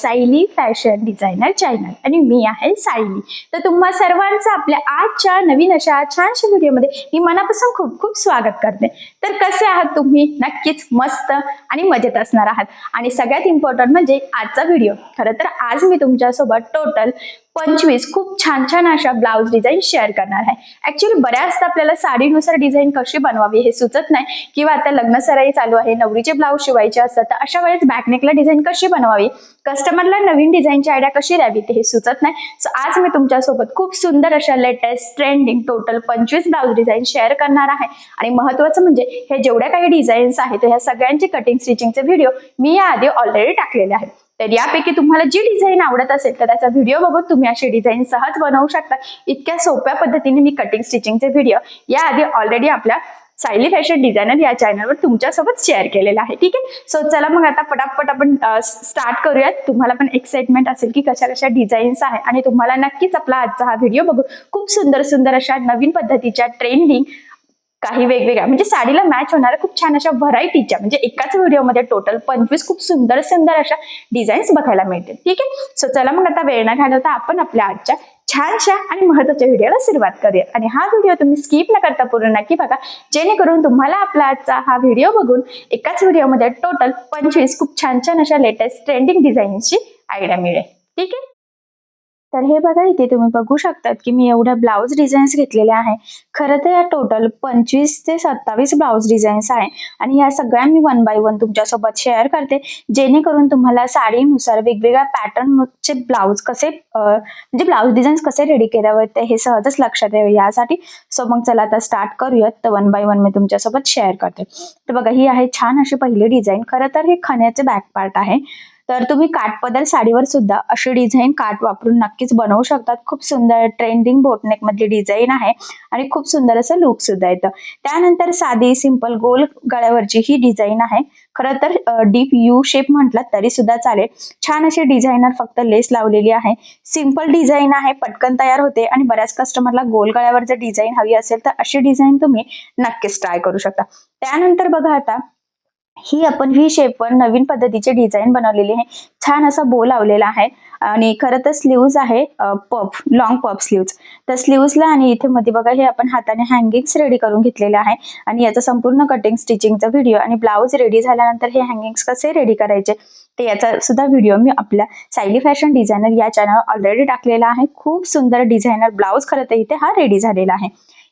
Sayali fashion designer channel आणि मी आहे सायली. तर तुम्हा सर्वांचं आपल्या आजच्या नवीन अशा छानशा व्हिडिओमध्ये मी मनापासून खूप खूप स्वागत करते. तर कसे आहात तुम्ही? नक्कीच मस्त आणि मजेत असणार आहात. आणि सगळ्यात इम्पॉर्टंट म्हणजे आजचा व्हिडिओ. खरं तर आज मी तुमच्यासोबत टोटल पंचवीस खूप छान छान अशा ब्लाऊज डिझाईन शेअर करणार आहे. ऍक्च्युली बऱ्याचदा आपल्याला साडीनुसार डिझाईन कशी बनवावी हे सुचत नाही किंवा आता लग्न सराई चालू आहे नवरीचे ब्लाऊज शिवायचे असतात तर अशा वेळेस बॅकनेकला डिझाईन कशी बनवावी? कस्टमरला नवीन डिझाईनची आयडिया कशी द्यावी ते हे सुचत नाही. सो आज मी तुमच्यासोबत खूप सुंदर अशा लेटेस्ट ट्रेंडिंग टोटल पंचवीस ब्लाऊज डिझाईन शेअर करणार आहे. आणि महत्वाचं म्हणजे हे जेवढ्या काही डिझाईन्स आहेत ह्या सगळ्यांचे कटिंग स्टिचिंगचे व्हिडिओ मी याआधी ऑलरेडी टाकलेले आहेत. तर यापैकी तुम्हाला जी डिझाईन आवडत असेल तर त्याचा व्हिडिओ बघून तुम्ही अशी डिझाईन सहज बनवू शकता. इतक्या सोप्या पद्धतीने मी कटिंग स्टिचिंगचे व्हिडिओ याआधी ऑलरेडी आपल्या सायली फॅशन डिझायनर या चॅनलवर तुमच्यासोबत शेअर केलेला आहे. ठीक आहे? सो चला मग आता पटापट आपण स्टार्ट करूयात. तुम्हाला पण एक्साइटमेंट असेल की कशा कशा डिझाईन्स आहे. आणि तुम्हाला नक्कीच आपला आजचा हा व्हिडिओ बघून खूप सुंदर सुंदर अशा नवीन पद्धतीच्या ट्रेंडिंग काही वेगवेगळ्या म्हणजे साडीला मॅच होणाऱ्या खूप छान अशा व्हरायटीच्या म्हणजे एकाच व्हिडिओमध्ये टोटल पंचवीस खूप सुंदर सुंदर अशा डिझाईन्स बघायला मिळतील. ठीक आहे? सो चला मग आता वेळ न घालवता आपण आपल्या आजच्या छानशा आणि महत्त्वाच्या व्हिडिओला सुरुवात करूया. आणि हा व्हिडिओ तुम्ही स्किप न करता पूर्ण नक्की बघा. जेणेकरून तुम्हाला आपला आजचा हा व्हिडिओ बघून एकाच व्हिडिओमध्ये टोटल पंचवीस खूप छान छान अशा लेटेस्ट ट्रेंडिंग डिझाईन्सची आयडिया मिळेल. ठीक आहे? तर हे बघा इथे तुम्ही बघू शकतात की मी एवढ्या ब्लाऊज डिझाईन्स घेतलेल्या आहे खरं तर या टोटल पंचवीस ते सत्तावीस ब्लाऊज डिझाईन्स आहे आणि या सगळ्या मी वन बाय वन तुमच्यासोबत शेअर करते. जेणेकरून तुम्हाला साडीनुसार वेगवेगळ्या पॅटर्नचे ब्लाऊज कसे म्हणजे ब्लाऊज डिझाईन्स कसे रेडी केल्यावर ते हे सहजच लक्षात यावे यासाठी. सो मग चला आता स्टार्ट करूयात. तर वन बाय वन मी तुमच्यासोबत शेअर करते. तर बघा ही आहे छान अशी पहिली डिझाईन खरं तर हे खण्याचे बॅक पार्ट आहे. तर तुम्ही काठपदर साडीवर सुद्धा अशी डिझाईन काठ वापरून नक्कीच बनवू शकतात. खूप सुंदर ट्रेंडिंग बोटनेक मधली डिझाईन आहे आणि खूप सुंदर असं लुक सुद्धा येतं. त्यानंतर साधी सिंपल गोल गळ्यावरची ही डिझाईन आहे. खरं तर डीप यू शेप म्हटलं तरी सुद्धा चालेल. छान अशी डिझायनर फक्त लेस लावलेली आहे. सिंपल डिझाईन आहे पटकन तयार होते आणि बऱ्याच कस्टमरला गोल गळ्यावर जर डिझाईन हवी असेल तर अशी डिझाईन तुम्ही नक्कीच ट्राय करू शकता. त्यानंतर बघा आता ही आपण व्ही शेप वर नवीन पद्धतीचे डिझाईन बनवलेली आहे. छान असा बो लावलेला आहे. आणि खरं तर स्लीव्ज आहे पफ लॉंग पफ स्लीव्ज तर स्लीव्जला आणि इथे मध्ये बघा हे आपण हाताने हँगिंग्स रेडी करून घेतलेले आहे. आणि याचा संपूर्ण कटिंग स्टिचिंगचा व्हिडिओ आणि ब्लाऊज रेडी झाल्यानंतर हे हँगिंग्स कसे रेडी करायचे ते याचा सुद्धा व्हिडिओ मी आपल्या सायली फॅशन डिझायनर या चॅनल ऑलरेडी टाकलेला आहे. खूप सुंदर डिझायनर ब्लाऊज खरं तर इथे हा रेडी झालेला आहे.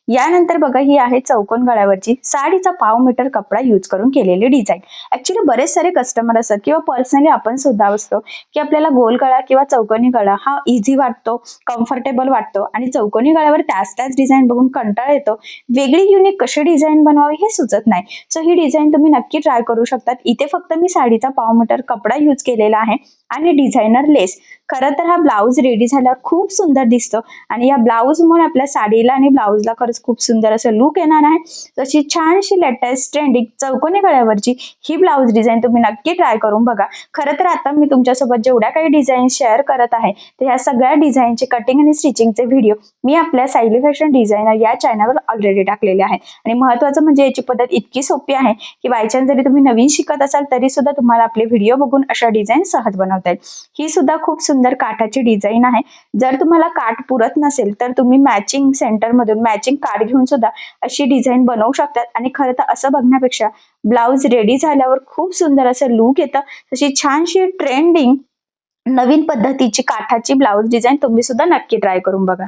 यानंतर बघा ही आहे चौकोन गळ्यावरची साडीचा पाव मीटर कपडा यूज करून केलेली डिझाईन ऍक्च्युली बरेच सारे कस्टमर असतात किंवा पर्सनली आपण सुद्धा असतो की आपल्याला गोल गळा किंवा चौकोनी गळा हा इझी वाटतो कम्फर्टेबल वाटतो आणि चौकोनी गळ्यावर त्याच त्याच डिझाईन बघून कंटाळा येतो. वेगळी युनिक कशी डिझाईन बनवावी हे सुचत नाही. सो ही डिझाईन तुम्ही नक्की ट्राय करू शकतात. इथे फक्त मी साडीचा पाव मीटर कपडा यूज केलेला आहे आणि डिझायनर लेस खरं तर हा ब्लाऊज रेडी झाल्यावर खूप सुंदर दिसतो आणि या ब्लाऊजमुळे आपल्या साडीला आणि ब्लाऊजला खरंच खूप सुंदर असं लुक येणार आहे. तशी छानशी लेटेस्ट ट्रेंडिंग चौकोनी गळ्यावरची ही ब्लाऊज डिझाईन तुम्ही नक्की ट्राय करून बघा. खरं तर आता मी तुमच्यासोबत जेवढ्या काही डिझाईन शेअर करत आहे तर ह्या सगळ्या डिझाईनचे कटिंग आणि स्टिचिंगचे व्हिडिओ मी आपल्या सायली फॅशन डिझायनर या चॅनलवर ऑलरेडी टाकलेले आहे आणि महत्वाचं म्हणजे याची पद्धत इतकी सोपी आहे की बायचान्स जरी तुम्ही नवीन शिकत असाल तरी सुद्धा तुम्हाला आपले व्हिडिओ बघून अशा डिझाईन सहज बनवता येईल. ही सुद्धा खूप सुंदर काठाची डिझाईन आहे. जर तुम्हाला काठ पुरत नसेल तर तुम्ही मॅचिंग सेंटर मधून मॅचिंग कार्ड घेऊन सुद्धा अशी डिझाईन बनवू शकतात. आणि खरं तर असं बघण्यापेक्षा ब्लाऊज रेडी झाल्यावर खूप सुंदर असं लुक येतं. तशी छानशी ट्रेंडिंग नवीन पद्धतीची काठाची ब्लाऊज डिझाईन तुम्ही सुद्धा नक्की ट्राय करून बघा.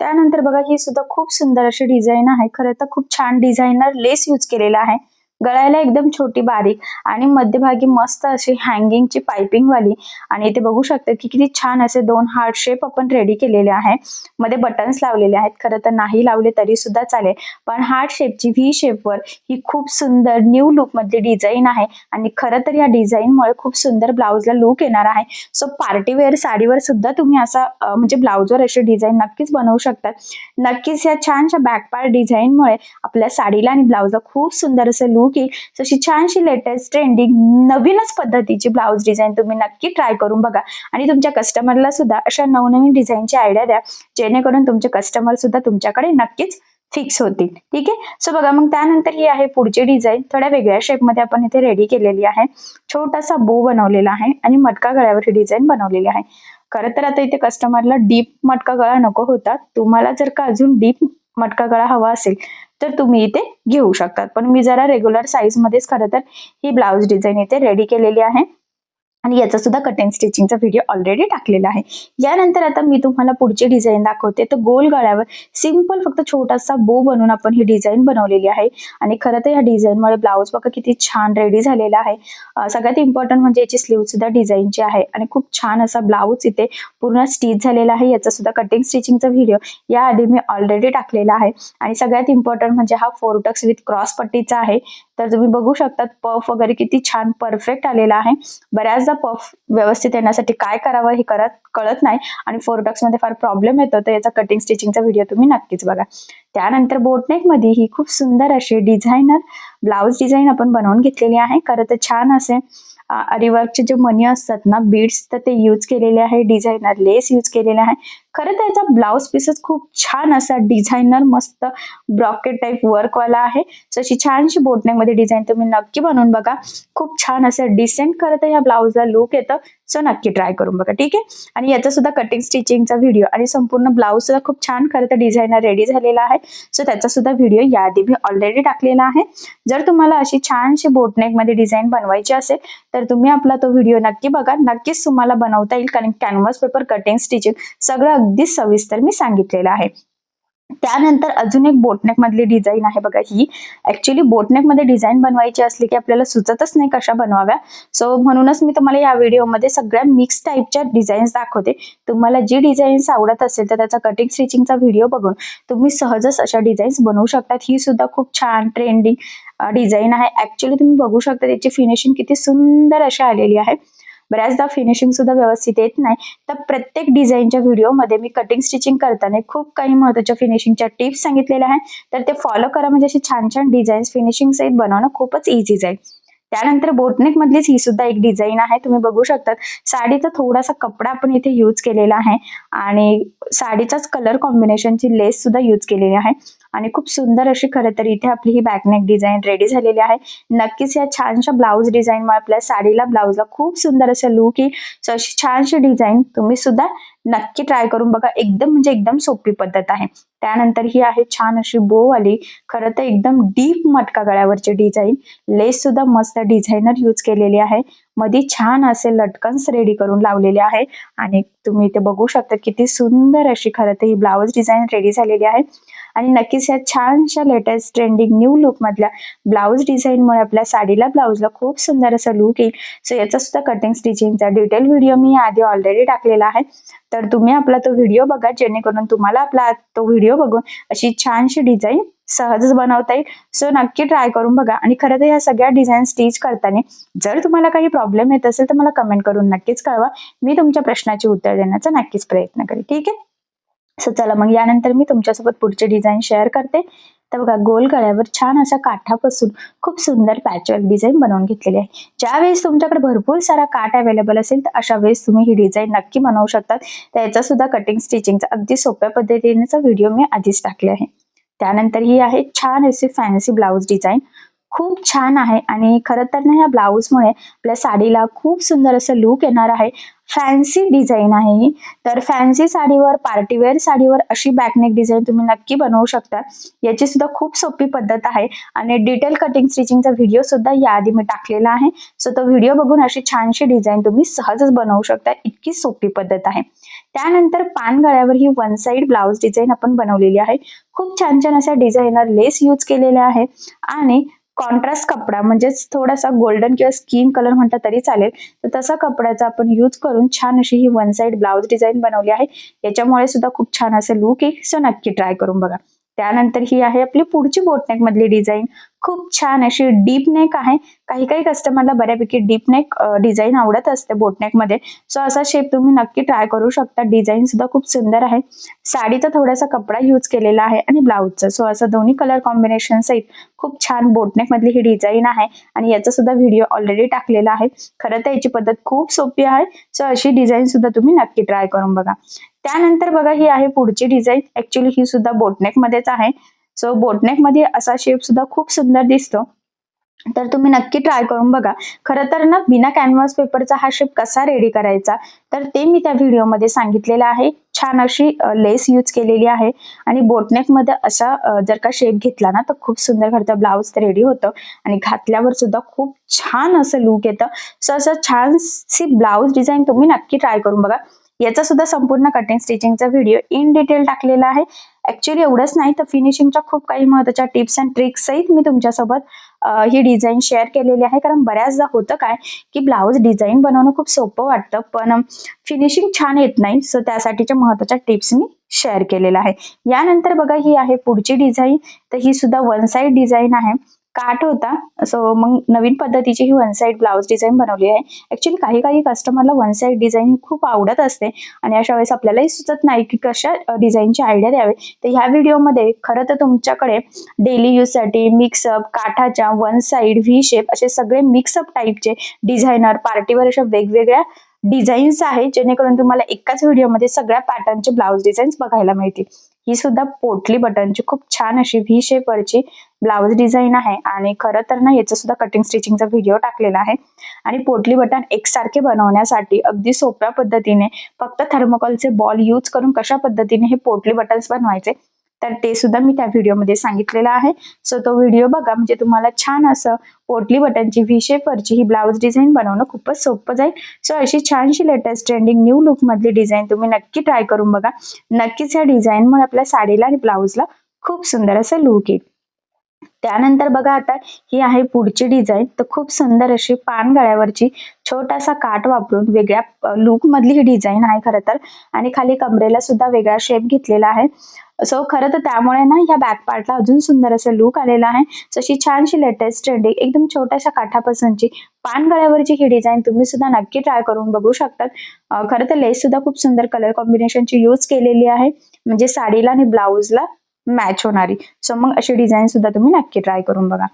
त्यानंतर बघा ही सुद्धा खूप सुंदर अशी डिझाईन आहे. खरं तर खूप छान डिझायनर लेस यूज केलेला आहे. गळ्याला एकदम छोटी बारीक आणि मध्यभागी मस्त अशी हँगिंगची पायपिंग वाली आणि इथे बघू शकता की किती छान असे दोन हार्ट शेप आपण रेडी केलेले आहे मध्ये बटन्स लावलेले आहेत. खरं तर नाही लावले तरी सुद्धा चालेल. पण हार्ट शेपची व्ही शेपवर ही खूप सुंदर न्यू लुक मधली डिझाईन आहे. आणि खरं तर या डिझाईनमुळे खूप सुंदर ब्लाऊजला लुक येणार आहे. सो पार्टीवेअर साडीवर सुद्धा तुम्ही असा म्हणजे ब्लाऊजवर अशी डिझाईन नक्कीच बनवू शकतात नक्कीच या छानशा बॅकपार्ट डिझाईनमुळे आपल्या साडीला आणि ब्लाऊजला खूप सुंदर असं लुक की तशी छानशी लेटेस्ट ट्रेंडिंग नवीनच पद्धतीची ब्लाऊज डिझाईन तुम्ही नक्की ट्राय करून बघा. आणि तुमच्या कस्टमरला सुद्धा अशा नवनवीन डिझाईनची आयडिया द्या जेणेकरून तुमचे कस्टमर सुद्धा तुमच्याकडे नक्कीच फिक्स होतील. ठीक आहे? सो बघा मग त्यानंतर ही आहे पुढची डिझाईन थोड्या वेगळ्या शेपमध्ये आपण इथे रेडी केलेली आहे. छोटासा बो बनवलेला आहे आणि मटका गळ्यावर ही डिझाईन बनवलेली आहे. खरं तर आता इथे कस्टमरला डीप मटका गळा नको होता. तुम्हाला जर का अजून डीप मटका गळा हवा असेल तर तुम्ही इथे घेऊ शकतात. पण मी जरा रेग्युलर साईज मध्येच खरं तर ही ब्लाऊज डिझाईन इथे रेडी केलेली आहे. आणि याचा सुद्धा कटिंग स्टिचिंगचा व्हिडिओ ऑलरेडी टाकलेला आहे. यानंतर आता मी तुम्हाला पुढची डिझाईन दाखवते. तर गोल गळ्यावर सिंपल फक्त छोटासा बो बनवून आपण ही डिझाईन बनवलेली आहे. आणि खरं तर या डिझाईनमुळे ब्लाऊज बघा किती छान रेडी झालेला आहे. सगळ्यात इम्पॉर्टंट म्हणजे याची स्लीव सुद्धा डिझाईनची आहे. आणि खूप छान असा ब्लाऊज इथे पूर्ण स्टिच झालेला आहे. याचा सुद्धा कटिंग स्टिचिंगचा व्हिडिओ याआधी मी ऑलरेडी टाकलेला आहे. आणि सगळ्यात इम्पॉर्टंट म्हणजे हा फोरटक्स विथ क्रॉस पट्टीचा आहे. तर तुम्ही बघू शकतात पफ वगैरे किती छान परफेक्ट आलेला आहे. बऱ्याचदा पफ व्यवस्थित येण्यासाठी काय करावं हे करत कळत नाही. आणि फोरटक्समध्ये फार प्रॉब्लेम येतो. तर याचा कटिंग स्टिचिंगचा व्हिडिओ तुम्ही नक्कीच बघा. त्यानंतर बोटनेकमध्ये ही खूप सुंदर अशी डिझायनर ब्लाऊज डिझाईन आपण बनवून घेतलेली आहे. खरं तर छान असे अरिवर्कचे जे मनी असतात ना बीड्स तर ते यूज केलेले आहे. डिझायनर लेस यूज केलेले आहे. खरं तर याचा ब्लाऊज पीसच खूप छान असा डिझायनर मस्त ब्रॉकेट टाईप वर्कवाला आहे. सो अशी छानशी बोटनेकमध्ये डिझाईन तुम्ही नक्की बनवून बघा. खूप छान असं डिसेंट खरं तर या ब्लाऊजला लुक येतं. सो नक्की ट्राय करून बघा ठीक आहे? आणि याचा सुद्धा कटिंग स्टिचिंगचा व्हिडिओ आणि संपूर्ण ब्लाऊज सुद्धा खूप छान खरं तर डिझायनर रेडी झालेला आहे. सो त्याचा सुद्धा व्हिडिओ याआधी मी ऑलरेडी टाकलेला आहे. जर तुम्हाला अशी छानशी बोटनेकमध्ये डिझाईन बनवायची असेल तर तुम्ही आपला तो व्हिडिओ नक्की बघा. नक्कीच तुम्हाला बनवता येईल कारण कॅनव्हास पेपर कटिंग स्टिचिंग सगळं अगदी सविस्तर मी सांगितलेलं आहे. त्यानंतर अजून एक बोटनेक मधली डिझाईन आहे बघा ही. ऍक्च्युली बोटनेकमध्ये डिझाईन बनवायची असली की आपल्याला सुचतच नाही कशा बनवाव्या. सो म्हणूनच मी तुम्हाला या व्हिडिओमध्ये सगळ्या मिक्स टाईपच्या डिझाईन्स दाखवते. तुम्हाला जी डिझाईन्स आवडत असेल तर त्याचा कटिंग स्टिचिंगचा व्हिडिओ बघून तुम्ही सहजच अशा डिझाईन्स बनवू शकतात. ही सुद्धा खूप छान ट्रेंडिंग डिझाईन आहे. ऍक्च्युली तुम्ही बघू शकता त्याची फिनिशिंग किती सुंदर अशी आलेली आहे. बऱ्याचदा फिनिशिंग सुद्धा व्यवस्थित येत नाही. तर प्रत्येक डिझाईनच्या व्हिडिओमध्ये मी कटिंग स्टिचिंग करताना खूप काही महत्त्वाच्या फिनिशिंगच्या टिप्स सांगितलेल्या आहेत. तर ते फॉलो करा म्हणजे अशी छान छान डिझाईन्स फिनिशिंग सहित बनवणं खूपच इझी जाईल. त्यानंतर बोटनेक मधलीच ही सुद्धा एक डिझाईन आहे. तुम्ही बघू शकतात. साडीचा थोडासा कपडा आपण इथे यूज केलेला आहे. आणि साडीचाच कलर कॉम्बिनेशनची लेस सुद्धा यूज केलेली आहे. आणि खूप सुंदर अशी खरं तर इथे आपली ही बॅकनेक डिझाईन रेडी झालेली आहे. नक्कीच या छानशा ब्लाऊज डिझाईनमुळे आपल्या साडीला ब्लाऊजला खूप सुंदर असं लुक येईल. सो अशी छानशी डिझाईन तुम्ही सुद्धा नक्की ट्राय करून बघा. एकदम म्हणजे एकदम सोपी पद्धत आहे. त्यानंतर ही आहे छान अशी बो आली खरं तर एकदम डीप मटका गळ्यावरची डिझाईन लेस सुद्धा मस्त डिझायनर यूज केलेली आहे. मध्ये छान असे लटकन्स रेडी करून लावलेले आहे. आणि तुम्ही इथे बघू शकता किती सुंदर अशी खरं तर ही ब्लाऊज डिझाईन रेडी झालेली आहे. आणि नक्कीच या छानशा लेटेस्ट ट्रेंडिंग न्यू लुक मधल्या ब्लाऊज डिझाईनमुळे आपल्या साडीला ब्लाऊजला खूप सुंदर असं लुक येईल. सो याचा सुद्धा कटिंग स्टिचिंगचा डिटेल व्हिडिओ मी आधी ऑलरेडी टाकलेला आहे. तर तुम्ही आपला तो व्हिडिओ बघा जेणेकरून तुम्हाला आपला तो व्हिडिओ बघून अशी छानशी डिझाईन सहजच बनवता येईल. सो नक्की ट्राय करून बघा. आणि खरं तर या सगळ्या डिझाईन स्टिच करताना जर तुम्हाला काही प्रॉब्लेम येत असेल तर मला कमेंट करून नक्कीच कळवा. मी तुमच्या प्रश्नाची उत्तर देण्याचा नक्कीच प्रयत्न करेन. ठीक आहे? सो चला मग यानंतर मी तुमच्यासोबत पुढचे डिझाईन शेअर करते. तर बघा गोल गळ्यावर छान असा काठापासून खूप सुंदर पॅचवर्क डिझाईन बनवून घेतलेली आहे. ज्यावेळेस तुमच्याकडे भरपूर सारा काठ अवेलेबल असेल तर अशा वेळेस तुम्ही ही डिझाईन नक्की बनवू शकतात. त्याचा सुद्धा कटिंग स्टिचिंगचा अगदी सोप्या पद्धतीनेचा व्हिडिओ मी आधीच टाकले आहे. त्यानंतर ही आहे छान अशी फॅन्सी ब्लाऊज डिझाईन खूप छान आहे आणि खरं तर ना या ब्लाऊजमुळे आपल्या साडीला खूप सुंदर असं लुक येणार आहे. फॅन्सी डिझाईन आहे ही. तर फॅन्सी साडीवर पार्टीवेअर साडीवर अशी बॅकनेक डिझाईन तुम्ही नक्की बनवू शकता. याची सुद्धा खूप सोपी पद्धत आहे आणि डिटेल कटिंग स्टिचिंगचा व्हिडिओ सुद्धा याआधी मी टाकलेला आहे. सो तो व्हिडिओ बघून अशी छानशी डिझाईन तुम्ही सहजच बनवू शकता. इतकी सोपी पद्धत आहे. त्यानंतर पानगळ्यावर ही वन साइड ब्लाऊज डिझाईन आपण बनवलेली आहे. खूप छान छान अशा डिझायनर लेस यूज केलेल्या आहे आणि कॉन्ट्रास्ट कपडा म्हणजेच थोडासा गोल्डन किंवा स्किन कलर म्हटलं तरी चालेल. तर तसा कपड्याचा आपण यूज करून छान अशी ही वन साइड ब्लाऊज डिझाईन बनवली आहे. याच्यामुळे सुद्धा खूप छान असं लुक येईल. सो नक्की ट्राय करून बघा. त्यानंतर ही आहे आपली पुढची बोटनेक मधली डिझाईन खूप छान अशी डीप नेक आहे. काही काही कस्टमरला बऱ्यापैकी डीप नेक डिझाईन आवडत असते बोटनेकमध्ये. सो असा शेप तुम्ही नक्की ट्राय करू शकता. डिझाईन सुद्धा खूप सुंदर आहे. साडीचा थोडासा कपडा यूज केलेला आहे आणि ब्लाऊजचा सो असं दोन्ही कलर कॉम्बिनेशन सहित खूप छान बोटनेक मधली ही डिझाईन आहे आणि याचा सुद्धा व्हिडिओ ऑलरेडी टाकलेला आहे. खरं तर याची पद्धत खूप सोपी आहे. सो अशी डिझाईन सुद्धा तुम्ही नक्की ट्राय करून बघा. त्यानंतर बघा ही आहे पुढची डिझाईन ऍक्च्युली ही सुद्धा बोटनेक मध्येच आहे. सो बोटनेकमध्ये असा शेप सुद्धा खूप सुंदर दिसतो. तर तुम्ही नक्की ट्राय करून बघा. खरं तर ना बिना कॅनव्हास पेपरचा हा शेप कसा रेडी करायचा? तर ते मी त्या व्हिडिओमध्ये सांगितलेलं आहे. छान अशी लेस यूज केलेली आहे. आणि बोटनेकमध्ये असा जर का शेप घेतला ना तर खूप सुंदर खरं ब्लाऊज रेडी होतं. आणि घातल्यावर सुद्धा खूप छान असं लुक येतं. सो असं छानशी ब्लाऊज डिझाईन तुम्ही नक्की ट्राय करून बघा. याचा सुद्धा संपूर्ण कटिंग स्टिचिंगचा व्हिडिओ इन डिटेल टाकलेला आहे. ऍक्च्युली एवढंच नाही तर फिनिशिंगच्या खूप काही महत्त्वाच्या टिप्स अँड ट्रिक्स सहित मी तुमच्यासोबत ही डिझाईन शेअर केलेली आहे. कारण बऱ्याचदा होतं काय की ब्लाऊज डिझाईन बनवणं खूप सोपं वाटतं पण फिनिशिंग छान येत नाही. सो त्यासाठीच्या महत्त्वाच्या टिप्स मी शेअर केलेला आहे. यानंतर बघा ही आहे पुढची डिझाईन तर ही सुद्धा वन साइड डिझाईन आहे. काठ होता. सो मग नवीन पद्धतीची ही वन साइड ब्लाऊज डिझाईन बनवली आहे. ऍक्च्युली काही काही कस्टमरला वन साइड डिझाईन खूप आवडत असते. आणि अशा वेळेस आपल्यालाही सुचत नाही की कशा डिझाईनची आयडिया द्यावी. तर ह्या व्हिडिओमध्ये खरं तर तुमच्याकडे डेली यूजसाठी मिक्सअप काठाच्या वन साइड व्ही शेप असे सगळे मिक्सअप टाईपचे डिझायनर पार्टीवर अशा वेगवेगळ्या डिझाईन्स आहेत जेणेकरून तुम्हाला एकाच व्हिडिओमध्ये सगळ्या पॅटर्नचे ब्लाऊज डिझाईन्स बघायला मिळतील. ही सुद्धा पोटली बटनची खूप छान अशी व्ही शेपवरची ब्लाऊज डिझाईन आहे आणि खरं तर ना याचं सुद्धा कटिंग स्टिचिंगचा व्हिडिओ टाकलेला आहे. आणि पोटली बटन एकसारखे बनवण्यासाठी अगदी सोप्या पद्धतीने फक्त थर्मोकॉलचे बॉल यूज करून कशा पद्धतीने हे पोटली बटन्स बनवायचे तर ते सुद्धा मी त्या व्हिडिओमध्ये सांगितलेलं आहे. सो तो व्हिडिओ बघा म्हणजे तुम्हाला छान असं पोटली बटनची व्ही शेपवरची ही ब्लाऊज डिझाईन बनवणं खूपच सोपं जाईल. सो अशी छानशी लेटेस्ट ट्रेंडिंग न्यू लुक मधली डिझाईन तुम्ही नक्की ट्राय करून बघा. नक्कीच या डिझाईनमुळे आपल्या साडीला आणि ब्लाऊजला खूप सुंदर असं लुक येईल. त्यानंतर बघा आता ही आहे पुढची डिझाईन तर खूप सुंदर अशी पान गळ्यावरची छोटासा काठ वापरून वेगळ्या लुक मधली ही डिझाईन आहे खरं तर. आणि खाली कमरेला सुद्धा वेगळा शेप घेतलेला आहे. सो खरं तर त्यामुळे ना ह्या बॅक पार्टला अजून सुंदर असं लुक आलेला आहे. सो अशी छानशी लेटेस्ट ट्रेंडिंग एकदम छोट्याशा काठापासूनची पान गळ्यावरची ही डिझाईन तुम्ही सुद्धा नक्की ट्राय करून बघू शकतात. खरं तर लेस सुद्धा खूप सुंदर कलर कॉम्बिनेशनची यूज केलेली आहे. म्हणजे साडीला आणि ब्लाऊजला मॅच होणारी. सो मग अशी डिझाईन सुद्धा तुम्ही नक्की ट्राय करून बघा.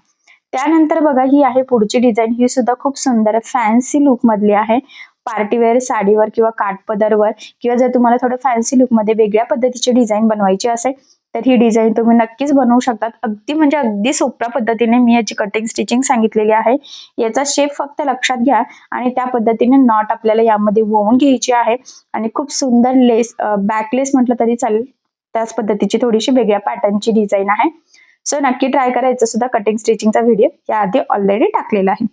त्यानंतर बघा ही आहे पुढची डिझाईन ही सुद्धा खूप सुंदर फॅन्सी लुक मधली आहे. पार्टीवेअर साडीवर किंवा काठपदरवर किंवा जर तुम्हाला थोडं फॅन्सी लुकमध्ये वेगळ्या पद्धतीची डिझाईन बनवायची असेल तर ही डिझाईन तुम्ही नक्कीच बनवू शकतात. अगदी म्हणजे अगदी सोप्या पद्धतीने मी याची कटिंग स्टिचिंग सांगितलेली आहे. याचा शेप फक्त लक्षात घ्या आणि त्या पद्धतीने नॉट आपल्याला यामध्ये वळून घ्यायची आहे. आणि खूप सुंदर लेस बॅकलेस म्हटलं तरी चालेल. त्याच पद्धतीची थोडीशी वेगळ्या पॅटर्नची डिझाईन आहे. सो नक्की ट्राय करायचं सुद्धा कटिंग स्टिचिंगचा व्हिडिओ याआधी ऑलरेडी टाकलेला आहे.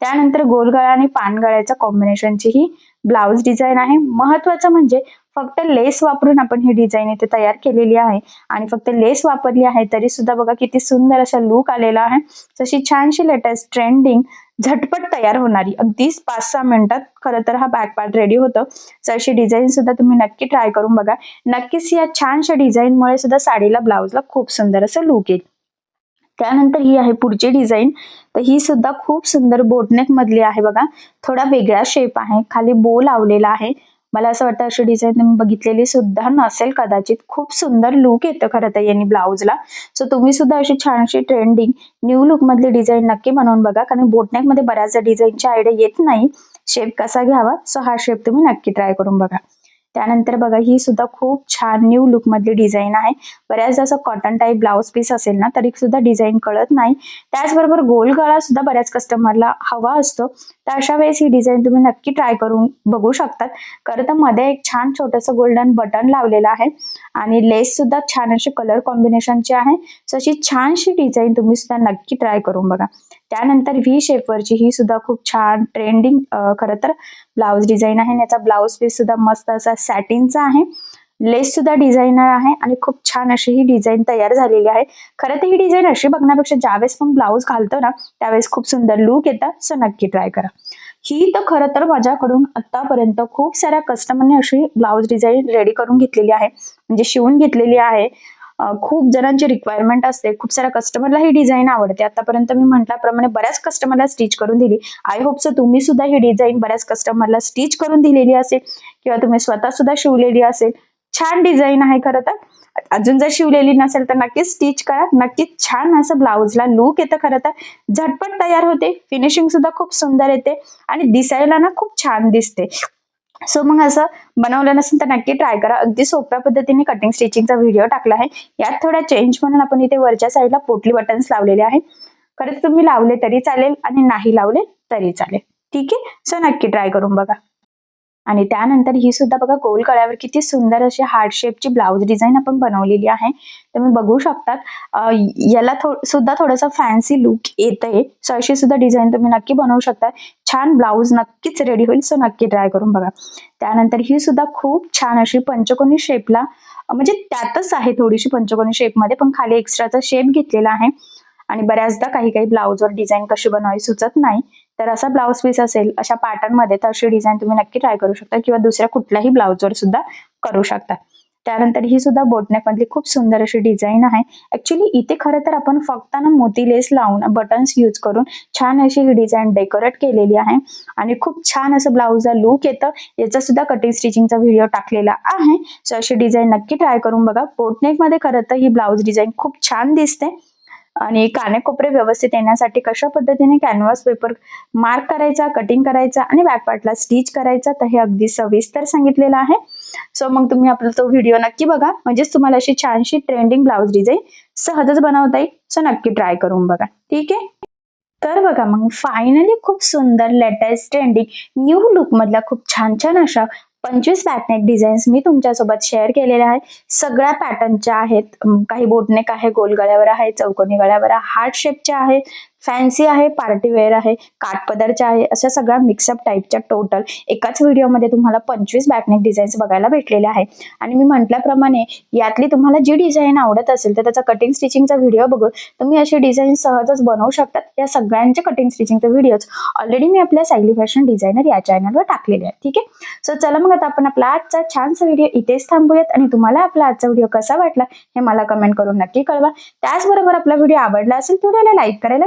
त्यानंतर गोलगळा आणि पानगळ्याच्या कॉम्बिनेशनची ही ब्लाऊज डिझाईन आहे. महत्वाचं म्हणजे फक्त लेस वापरून आपण ही डिझाईन इथे तयार केलेली आहे. आणि फक्त लेस वापरली आहे तरी सुद्धा बघा किती सुंदर असा लुक आलेला आहे. तशी छानशी लेटेस्ट ट्रेंडिंग झटपट तयार होणारी अगदी पाच सहा मिनिटात खरं तर हा बॅक पार्ट रेडी होतो. तर अशी डिझाईन सुद्धा तुम्ही नक्की ट्राय करून बघा. नक्कीच या छानशा डिझाईनमुळे सुद्धा साडीला ब्लाऊजला खूप सुंदर असं लुक येईल. त्यानंतर ही आहे पुढची डिझाईन तर ही सुद्धा खूप सुंदर बोटनेक मधली आहे बघा. थोडा वेगळा शेप आहे. खाली बो लावलेला आहे. मला असं वाटतं अशी डिझाईन तुम्ही बघितलेली सुद्धा नसेल कदाचित. खूप सुंदर लुक येतं खरं तर यांनी ब्लाऊजला सो तुम्ही सुद्धा अशी छानशी ट्रेंडिंग न्यू लुक मधली डिझाईन नक्की बनवून बघा. कारण बोटनेकमध्ये बऱ्याचदा डिझाईनची आयडिया येत नाही. शेप कसा घ्यावा? सो हा शेप तुम्ही नक्की ट्राय करून बघा. त्यानंतर बघा ही सुद्धा खूप छान न्यू लुक मधली डिझाईन आहे. बऱ्याचदा असं कॉटन टाईप ब्लाऊज पीस असेल ना तरी सुद्धा डिझाईन कळत नाही. त्याचबरोबर गोल गळा सुद्धा बऱ्याच कस्टमरला हवा असतो. तर अशा वेळेस ही डिझाईन तुम्ही नक्की ट्राय करून बघू शकतात. खरं तर मध्ये एक छान छोटंसं गोल्डन बटन लावलेलं आहे. आणि लेस सुद्धा छान अशी कलर कॉम्बिनेशनची आहे. सो अशी छानशी डिझाईन तुम्ही सुद्धा नक्की ट्राय करून बघा. त्यानंतर व्ही शेपवरची ही सुद्धा खूप छान ट्रेंडिंग खरं तर ब्लाऊज डिझाईन आहे याचा ब्लाऊज पीस सुद्धा मस्त असा सॅटिनचा आहे. लेस सुद्धा डिझाईनर आहे आणि खूप छान अशी ही डिझाईन तयार झालेली आहे. खरं तर ही डिझाईन अशी बघण्यापेक्षा ज्यावेळेस पण ब्लाऊज घालतो ना त्यावेळेस खूप सुंदर लुक येतं सो नक्की ट्राय करा. ही तर खरं तर माझ्याकडून आतापर्यंत खूप साऱ्या कस्टमरने अशी ब्लाऊज डिझाईन रेडी करून घेतलेली आहे. म्हणजे शिवून घेतलेली आहे. खूप जणांची रिक्वायरमेंट असते. खूप साऱ्या कस्टमरला ही डिझाईन आवडते. आतापर्यंत मी म्हटल्याप्रमाणे बऱ्याच कस्टमरला स्टिच करून दिली. आय होप सो तुम्ही सुद्धा ही डिझाईन बऱ्याच कस्टमरला स्टिच करून दिलेली असेल. किंवा तुम्ही स्वतः सुद्धा शिवलेली असेल. छान डिझाईन आहे खरं तर. अजून जर शिवलेली नसेल तर नक्कीच स्टिच करा. नक्कीच छान असं ब्लाऊजला लुक येतं खरं तर. झटपट तयार होते. फिनिशिंग सुद्धा खूप सुंदर येते. आणि दिसायला ना खूप छान दिसते. सो मग असं बनवलं नसेल तर नक्की ट्राय करा. अगदी सोप्या पद्धतीने कटिंग स्टिचिंगचा व्हिडिओ टाकला आहे. यात थोडा चेंज म्हणून आपण इथे वरच्या साईडला पोटली बटन्स लावलेले आहे खरंच तुम्ही लावले तरी चालेल आणि नाही लावले तरी चालेल. ठीक आहे? सो नक्की ट्राय करून बघा. आणि त्यानंतर ही सुद्धा बघा गोल कळ्यावर किती सुंदर अशी हार्ट शेपची ब्लाऊज डिझाईन आपण बनवलेली आहे. तुम्ही बघू शकतात. याला थो सुद्धा थोडासा फॅन्सी लुक येत आहे सो अशी सुद्धा डिझाईन तुम्ही नक्की बनवू शकता. छान ब्लाऊज नक्कीच रेडी होईल. सो नक्की ट्राय करून बघा. त्यानंतर ही सुद्धा खूप छान अशी पंचकोनी शेपला म्हणजे त्यातच आहे थोडीशी पंचकोनी शेपमध्ये पण खाली एक्स्ट्राचा शेप घेतलेला आहे. आणि बऱ्याचदा काही काही ब्लाऊजवर डिझाईन कशी बनवावी सुचत नाही. तर असा ब्लाऊज पीस असेल अशा पॅटर्नमध्ये मध्ये तर अशी डिझाईन तुम्ही नक्की ट्राय करू शकता किंवा दुसऱ्या कुठल्याही ब्लाऊजवर सुद्धा करू शकता. त्यानंतर ही सुद्धा बोटनेक मधली खूप सुंदर अशी डिझाईन आहे. ऍक्च्युली इथे खरं तर आपण फक्त ना मोती लेस लावून बटन्स यूज करून छान अशी ही डिझाईन डेकोरेट केलेली आहे. आणि खूप छान असं ब्लाऊजचा लुक येतं. याचा सुद्धा कटिंग स्टिचिंगचा व्हिडिओ टाकलेला आहे. सो अशी डिझाईन नक्की ट्राय करून बघा. बोटनेकमध्ये खरं तर ही ब्लाऊज डिझाईन खूप छान दिसते. आणि कानेकोपरे व्यवस्थित येण्यासाठी कशा पद्धतीने कॅनव्हास पेपर मार्क करायचा कटिंग करायचा आणि बॅकपार्टला स्टिच करायचा तर हे अगदी सविस्तर सांगितलेलं आहे. सो मग तुम्ही आपला तो व्हिडिओ नक्की बघा. म्हणजेच तुम्हाला अशी छानशी ट्रेंडिंग ब्लाऊज डिझाईन सहजच बनवता येईल. सो नक्की ट्राय करून बघा. ठीक आहे? तर बघा मग फायनली खूप सुंदर लेटेस्ट ट्रेंडिंग न्यू लुक मधल्या खूप छान छान अशा पंचवीस बॅकनेक डिझाईन्स मी तुमच्यासोबत शेअर केलेल्या आहेत. सगळ्या पॅटर्नच्या आहेत. काही बोटनेक आहे गोल गळ्यावर आहे चौकोनी गळ्यावर हार्ट शेपच्या आहेत. फॅन्सी आहे पार्टी वेअर आहे काठपदरच्या आहे अशा सगळ्या मिक्सअप टाईपच्या टोटल एकाच व्हिडिओमध्ये तुम्हाला पंचवीस बॅकनेक डिझाईन्स बघायला भेटलेल्या आहे आणि मी म्हटल्याप्रमाणे यातली तुम्हाला जी डिझाईन आवडत असेल तर त्याचा कटिंग स्टिचिंगचा व्हिडिओ बघून तुम्ही अशी डिझाईन सहजच बनवू शकतात या सगळ्यांचे कटिंग स्टिचिंगचे व्हिडिओज ऑलरेडी मी आपल्या सायली फॅशन डिझायनर या चॅनलवर टाकलेले आहेत ठीक आहे? सो चला मग आता आपण आपला आजचा छानसा व्हिडिओ इथेच थांबूयात. आणि तुम्हाला आपला आजचा व्हिडिओ कसा वाटला हे मला कमेंट करून नक्की कळवा. त्याचबरोबर आपला व्हिडिओ आवडला असेल तर व्हिडिओला लाईक करायला